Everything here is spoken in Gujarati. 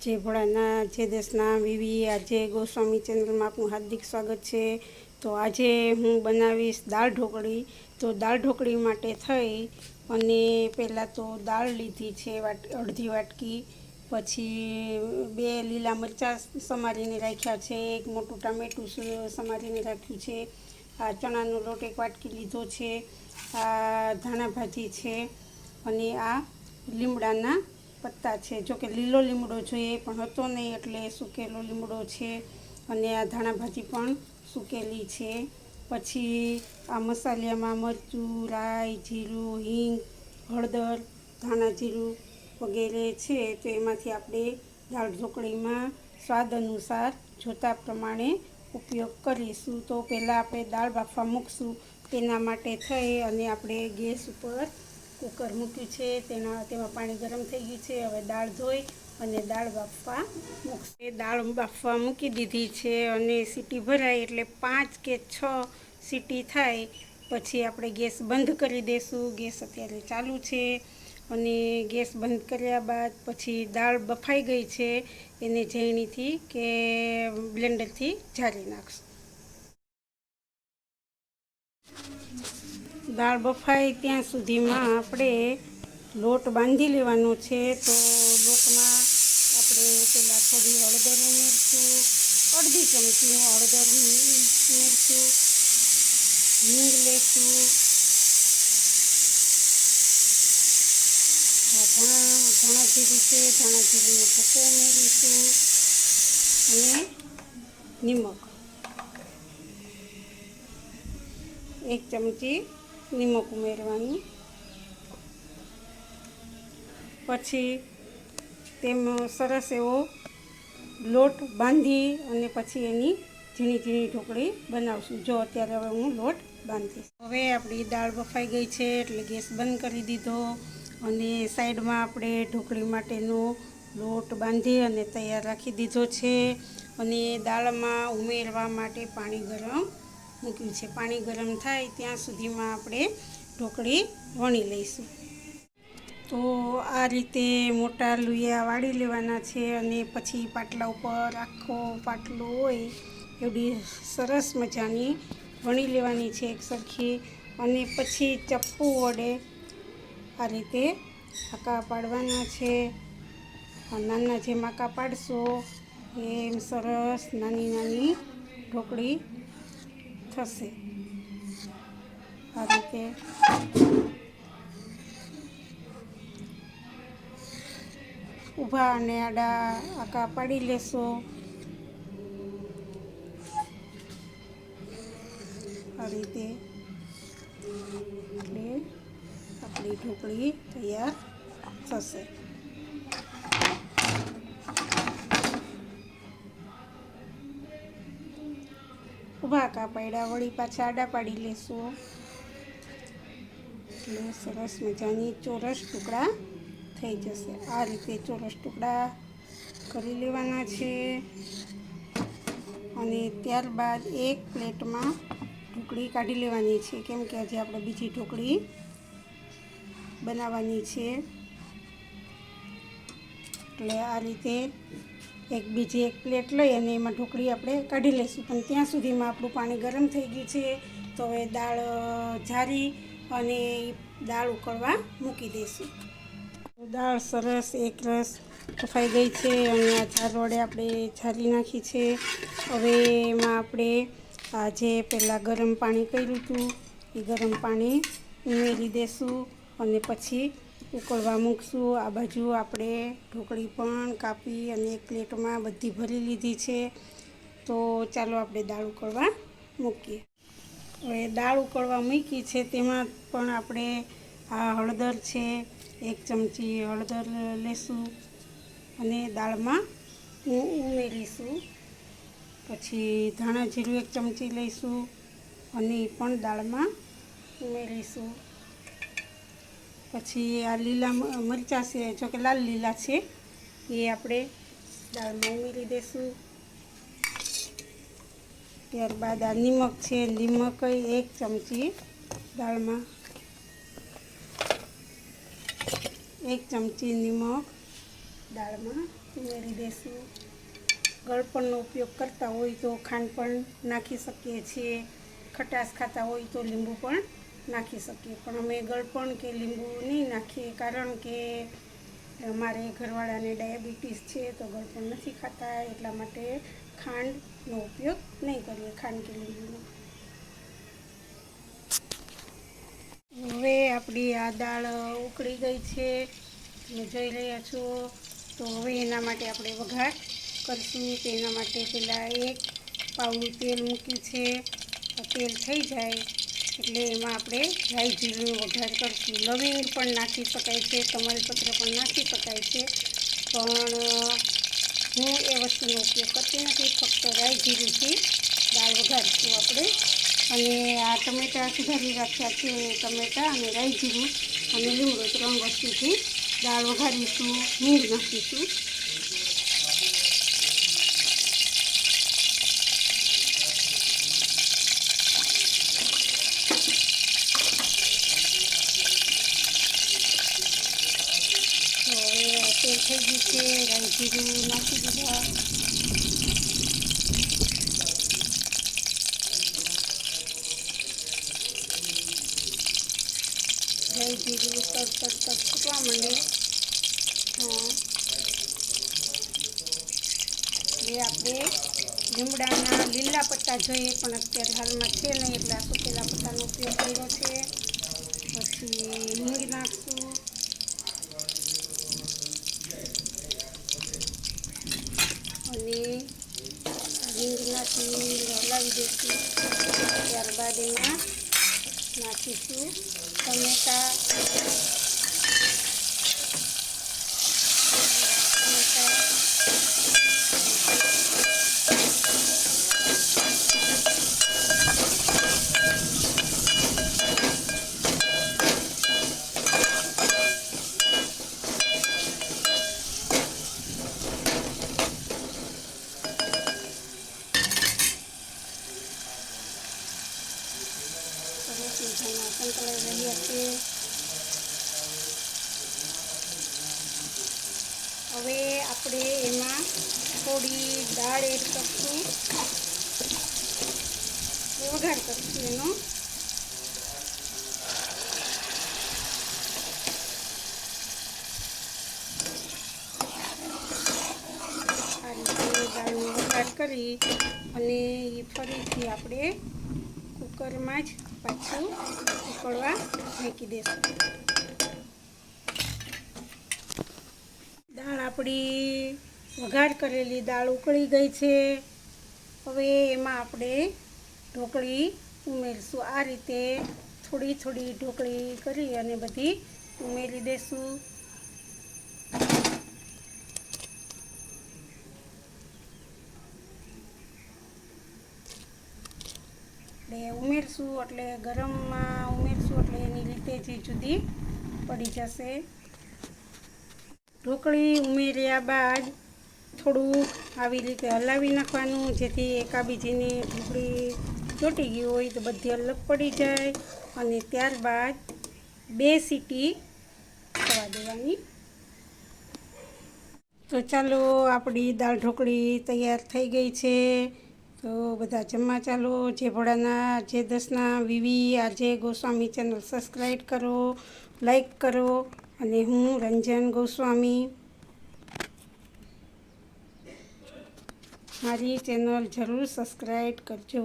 જય ભોળાના જય દેશના વિવી, આજે ગોસ્વામી ચેનલમાં આપનું હાર્દિક સ્વાગત છે. તો આજે હું બનાવીશ દાળ ઢોકળી. તો દાળ ઢોકળી માટે થઈ અને પહેલાં તો દાળ લીધી છે વાટ, અડધી વાટકી. પછી બે લીલા મરચાં સમારીને રાખ્યા છે. એક મોટું ટામેટું સમારીને રાખ્યું છે. આ ચણાનો લોટ એક વાટકી લીધો છે. આ ધાણા ભાજી છે. અને આ લીમડાના પત્તા છે. જો કે લીલો લીમડો જોઈએ પણ હતો નહીં એટલે સૂકેલો લીમડો છે અને આ ધાણા ભાજી પણ સૂકેલી છે. પછી આ મસાલિયામાં મરચું, રાઈ, જીરું, હિંગ, હળદર, ધાણા જીરું વગેરે છે. તો એમાંથી આપણે દાળ ઢોકળીમાં સ્વાદ અનુસાર જોતા પ્રમાણે ઉપયોગ કરીશું. તો પહેલાં આપણે દાળ બાફવા મૂકશું. તેના માટે થઈ અને આપણે ગેસ ઉપર કુકર મૂક્યું છે, તેના, તેમાં પાણી ગરમ થઈ ગયું છે, હવે દાળ ધોઈ અને દાળ બાફવા મૂકશે. દાળ બાફવા મૂકી દીધી છે અને સીટી ભરાય એટલે પાંચ કે છ સીટી થાય. પછી આપણે ગેસ બંધ કરી દઈશું ગેસ અત્યારે ચાલુ છે અને ગેસ બંધ કર્યા બાદ પછી દાળ બફાઈ ગઈ છે. એને ઝેણીથી કે બ્લેન્ડરથી ઝારી નાખશું. દાળ બફાય ત્યાં સુધીમાં આપણે લોટ બાંધી લેવાનો છે. તો લોટમાં આપણે પહેલાં થોડી હળદર ઉમેરશું, અડધી ચમચી હળદર ઉમેરશું, હિંગ લેશું ધાણા ધાણા જીરું છે, ધાણા જીરુંનો ભૂકો ઉમેરીશું અને નિમક. એક ચમચી નિમક ઉમેરવાનું. પછી તેમાં સરસ એવો લોટ બાંધી અને પછી એની ઝીણી ઝીણી ઢોકળી બનાવશું. જો અત્યારે હવે હું લોટ બાંધીશ. હવે આપણી દાળ બફાઈ ગઈ છે એટલે ગેસ બંધ કરી દીધો અને સાઈડમાં આપણે ઢોકળી માટેનો લોટ બાંધી અને તૈયાર રાખી દીધો છે. અને દાળમાં ઉમેરવા માટે પાણી ગરમ મૂક્યું છે. પાણી ગરમ થાય ત્યાં સુધીમાં આપણે ઢોકળી વણી લઈશું. તો આ રીતે મોટા લુયા વાળી લેવાના છે અને પછી પાટલા ઉપર આખો પાટલો હોય એવડી સરસ મજાની વણી લેવાની છે એક સરખી. અને પછી ચપ્પુ વડે આ રીતે આકા પાડવાના છે. નાના જેમ આકા પાડશો, એમ સરસ નાની નાની ઢોકળી થશે આ રીતે. ઊભા અને આડા આકા પાડી લેશો. આ રીતે. એટલે આપણી ઢોકળી તૈયાર થશે. ઊભા કા પાડ્યા, વળી પાછા આડા પાડી લેશું. એટલે સરસ મજાની ચોરસ ટુકડા થઈ જશે. આ રીતે ચોરસ ટુકડા કરી લેવાના છે. અને ત્યારબાદ એક પ્લેટમાં ઢોકળી કાઢી લેવાની છે. કેમ કે આજે આપણે બીજી ઢોકળી બનાવવાની છે. એટલે આ રીતે એક બીજી એક પ્લેટ લઈ અને એમાં ઢોકળી આપણે કાઢી લઈશું. પણ ત્યાં સુધીમાં આપણું પાણી ગરમ થઈ ગયું છે. તો હવે દાળ જારી અને દાળ ઉકળવા મૂકી દઈશું. દાળ સરસ, એક રસ બફાઈ ગઈ છે અને આ જાર વડે આપણે જારી નાખી છે. હવે એમાં આપણે જે પહેલાં ગરમ પાણી કર્યું હતું, એ ગરમ પાણી ઉમેરી દઈશું અને પછી ઉકળવા મૂકશું. આ બાજુ આપણે ઢોકળી પણ કાપી અને એક પ્લેટમાં બધી ભરી લીધી છે. તો ચાલો આપણે દાળ ઉકળવા મૂકીએ. હવે દાળ ઉકળવા મૂકી છે તેમાં પણ આપણે આ હળદર છે, એક ચમચી હળદર લેશું અને દાળમાં હું ઉમેરીશું. પછી ધાણા જીરું એક ચમચી લઈશું અને પણ દાળમાં ઉમેરીશું. પછી આ લીલા મરચાં છે જો કે લાલ લીલા છે, એ આપણે દાળમાં ઉમેરી દઈશું ત્યારબાદ આ નિમક છે, નિમક એક ચમચી દાળમાં. એક ચમચી નિમક દાળમાં ઉમેરી દઈશું ગળપણનો ઉપયોગ કરતા હોય તો ખાંડ પણ નાખી શકીએ છીએ. ખટાશ ખાતા હોય તો લીંબુ પણ નાખી શકીએ. પણ અમે ગળપણ કે લીંબુ નહીં નાખીએ, કારણ કે અમારે ઘરવાળાને ડાયાબિટીસ છે તો ગળપણ નથી ખાતા, એટલા માટે ખાંડનો ઉપયોગ નહીં કરીએ, ખાંડ કે લીંબુનો. હવે આપણી આ દાળ ઉકળી ગઈ છે. તમે જોઈ રહ્યા છો. તો હવે એના માટે આપણે વઘાર કરશું. તેના માટે પહેલાં એક પાવડું તેલ મૂક્યું છે. તેલ થઈ જાય. એટલે એમાં આપણે રાઈ જીરું વઘાર કરશું. લવિંગ પણ નાખી શકાય છે તમાલપત્ર પણ નાખી શકાય છે. પણ, હું એ વસ્તુનો ઉપયોગ કરતી નથી, ફક્ત રાઈ જીરુંથી દાળ વઘારીશું આપણે. અને આ ટમેટાં સુધારી રાખ્યા છે, ટમેટાં અને રાઈ જીરું. અને લીમડો ત્રણ વસ્તુથી દાળ વઘારીશું હિંગ નાખીશું તો હવે તેલ થઈ ગયું છે રાઈ જીરું નાખી દીધા રાઈ જીરું તડ તડ તડ ફૂટવા માંડે હા એ આપણે લીમડાના લીલા પત્તા જોઈએ પણ અત્યારે હાલમાં છે નહીં એટલે આ સુકેલા પત્તાનો ઉપયોગ કર્યો છે પછી હિંગ નાખશું અને હિંગ નાખી હલાવી દઈશું. ત્યારબાદ એમાં નાખીશું ટમેટા સરસ મજાના સંકળાઈ રહ્યા છે હવે આપણે એમાં થોડી દાળ એડ કરશું. વઘાર કરશું એનો. દાળનો વઘાર કરી અને એ ફરીથી આપણે કુકરમાં જ પાછું ઉકળવા મૂકી દઈશું દાળ આપણી વઘાર કરેલી દાળ ઉકળી ગઈ છે. હવે એમાં આપણે ઢોકળી ઉમેરશું. આ રીતે થોડી થોડી ઢોકળી કરી અને બધી ઉમેરી દેશું. એટલે ઉમેરશું એટલે ગરમમાં ઉમેરશું એટલે એની રીતે જે જુદી પડી જશે. ઢોકળી ઉમેર્યા બાદ થોડુંક આવી રીતે હલાવી નાખવાનું, જેથી એકાબીજીની ઢોકળી ચોટી ગઈ હોય તો બધી અલગ પડી જાય અને ત્યારબાદ બે સીટી થવા દેવાની. તો ચાલો, આપણી દાળ ઢોકળી તૈયાર થઈ ગઈ છે. તો બધા જમવા ચાલો. જે ભોળાના જે દસના, વિવી આજે ગોસ્વામી ચેનલ સબસ્ક્રાઈબ કરો, લાઈક કરો અને હું રંજન ગોસ્વામી મારી ચેનલ જરૂર સબસ્ક્રાઈબ કરજો.